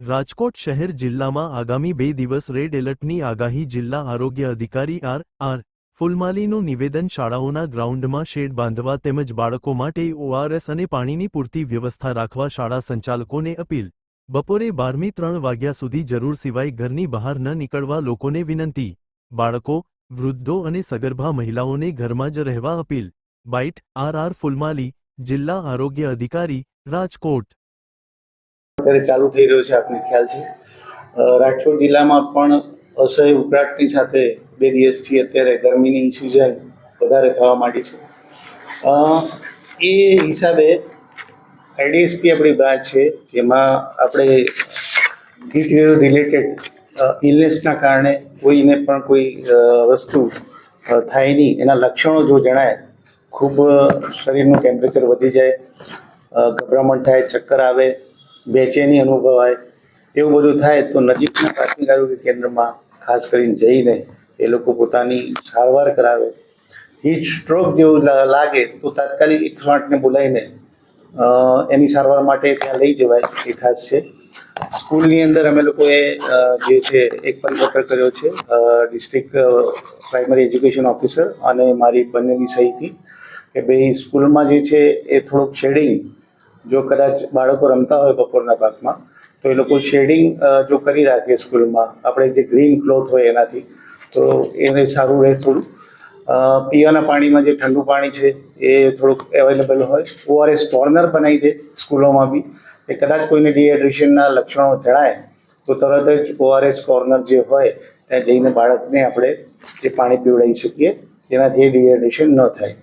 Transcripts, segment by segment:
રાજકોટ શહેર જિલ્લામાં આગામી બે દિવસ રેડ એલર્ટની આગાહી જિલ્લા આરોગ્ય અધિકારી આર આર, ફુલમાલીનું નિવેદન શાળાઓના ગ્રાઉન્ડમાં શેડ બાંધવા તેમજ બાળકો માટે ઓઆરએસ અને પાણીની પૂરતી વ્યવસ્થા રાખવા શાળા સંચાલકોને અપીલ. બપોરે બારમી ત્રણ વાગ્યા સુધી જરૂર સિવાય ઘરની બહાર ન નીકળવા લોકોને વિનંતી. બાળકો, વૃદ્ધો અને સગર્ભા મહિલાઓને ઘરમાં જ રહેવા appeal. Byte, R R, Phulmali, જિલ્લા આરોગ્ય અધિકારી, રાજકોટ. અત્યારે ચાલુ થઈ રહ્યો છે, આપને ખ્યાલ છે. રાજકોટ જિલ્લામાં પણ અસહ્ય ઉકળાટની સાથે બે દિવસથી અત્યારે ગરમીની સિઝન વધારે થવા માંડી છે. એ હિસાબે આઈડીએસપી આપણી બ્રાન્ચ છે, જેમાં આપણે હીટ રિલેટેડ ઇલનેસના કારણે કોઈને પણ કોઈ વસ્તુ થાય નહીં. એના લક્ષણો જો જણાય, ખૂબ શરીરનું ટેમ્પરેચર વધી જાય ગભરામણ થાય, ચક્કર આવે બેચેની અનુભવાય, એવું બધું થાય તો નજીકના પ્રાથમિક આરોગ્ય કેન્દ્રમાં ખાસ કરીને જઈને એ લોકો પોતાની સારવાર કરાવે. હીટ સ્ટ્રોક જેવું લાગે તો તાત્કાલિક એકસો આઠને બોલાવીને એની સારવાર માટે ત્યાં લઈ જવાય, એ ખાસ છે. સ્કૂલની અંદર અમે લોકોએ જે છે, એક પરિપત્ર કર્યો છે ડિસ્ટ્રિક્ટ પ્રાઇમરી એજ્યુકેશન ઓફિસર અને મારી બંનેની સહીથી કે ભાઈ સ્કૂલમાં જે છે એ થોડુંક શેડિંગ જો કદાચ બાળકો રમતા હોય બપોરના ભાગમાં તો એ લોકો શેડિંગ જો કરી રાખે સ્કૂલમાં, આપણે જે ગ્રીન ક્લોથ હોય એનાથી, તો એને સારું રહે થોડું. પીવાના પાણીમાં જે ઠંડુ પાણી છે, એ થોડુંક અવેલેબલ હોય. ઓઆરએસ કોર્નર બનાવી દે સ્કૂલોમાં બી. એ કદાચ કોઈને ડિહાઇડ્રેશનના લક્ષણો જણાય, તો તરત જ ઓઆરએસ કોર્નર જે હોય, ત્યાં જઈને બાળકને આપણે એ પાણી પીવડાવી શકીએ જેનાથી ડિહાઇડ્રેશન ન થાય.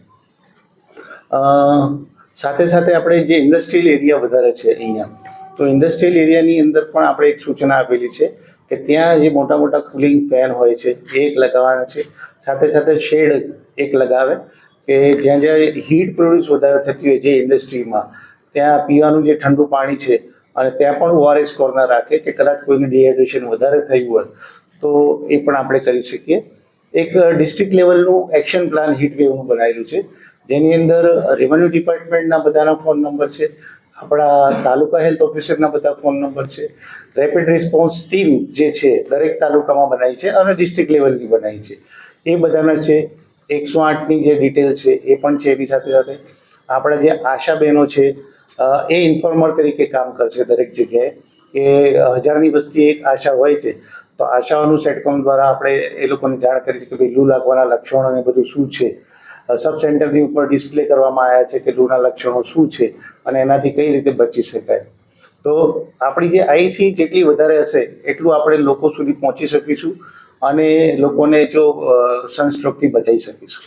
સાથે સાથે આપણે જે ઇન્ડસ્ટ્રીયલ એરિયા વધારે છે અહીંયા, તો ઇન્ડસ્ટ્રીયલ એરિયાની અંદર પણ આપણે એક સૂચના આપેલી છે કે ત્યાં જે મોટા મોટા કુલિંગ ફેન હોય છે, એ એક લગાવવાના છે. સાથે સાથે શેડ એક લગાવે કે જ્યાં જ્યાં હીટ પ્રોડ્યુસ વધારે થતી હોય જે ઇન્ડસ્ટ્રીમાં ત્યાં પીવાનું જે ઠંડુ પાણી છે અને ત્યાં પણ ઓઆરએસ કોર્નર રાખે કે કદાચ કોઈને ડિહાઇડ્રેશન વધારે થયું હોય, તો એ પણ આપણે કરી શકીએ. એક ડિસ્ટ્રિક્ટ લેવલનું એક્શન પ્લાન હીટ વેવનું બનાવેલું છે. જેની અંદર રેવન્યુ ડિપાર્ટમેન્ટના બધાના ફોન નંબર છે, આપણા તાલુકા હેલ્થ ઓફિસરના બધા ફોન નંબર છે રેપિડ રિસ્પોન્સ ટીમ જે છે, દરેક તાલુકામાં બનાવી છે અને ડિસ્ટ્રિક્ટ લેવલની બનાવી છે. એ બધાના છે, એકસો આઠની જે ડિટેલ છે, એ પણ છે એની સાથે સાથે. આપણા જે આશા બહેનો છે એ ઇન્ફોર્મર તરીકે કામ કરશે દરેક જગ્યાએ કે હજારની વસ્તી એક આશા હોય છે. તો આશાઓનું સેટકોમ દ્વારા આપણે એ લોકોને જાણ કરી છે કે ભાઈ લૂ લાગવાના લક્ષણો ને બધું શું છે? સબ સેન્ટરની ઉપર ડિસ્પ્લે કરવામાં આવ્યા છે કે લૂના લક્ષણો શું છે અને એનાથી કઈ રીતે બચી શકાય? તો આપણી જે આઈસી જેટલી વધારે હશે એટલું આપણે લોકો સુધી પહોંચી શકીશું અને લોકોને જો સનસ્ટ્રોકથી બચાવી શકીશું.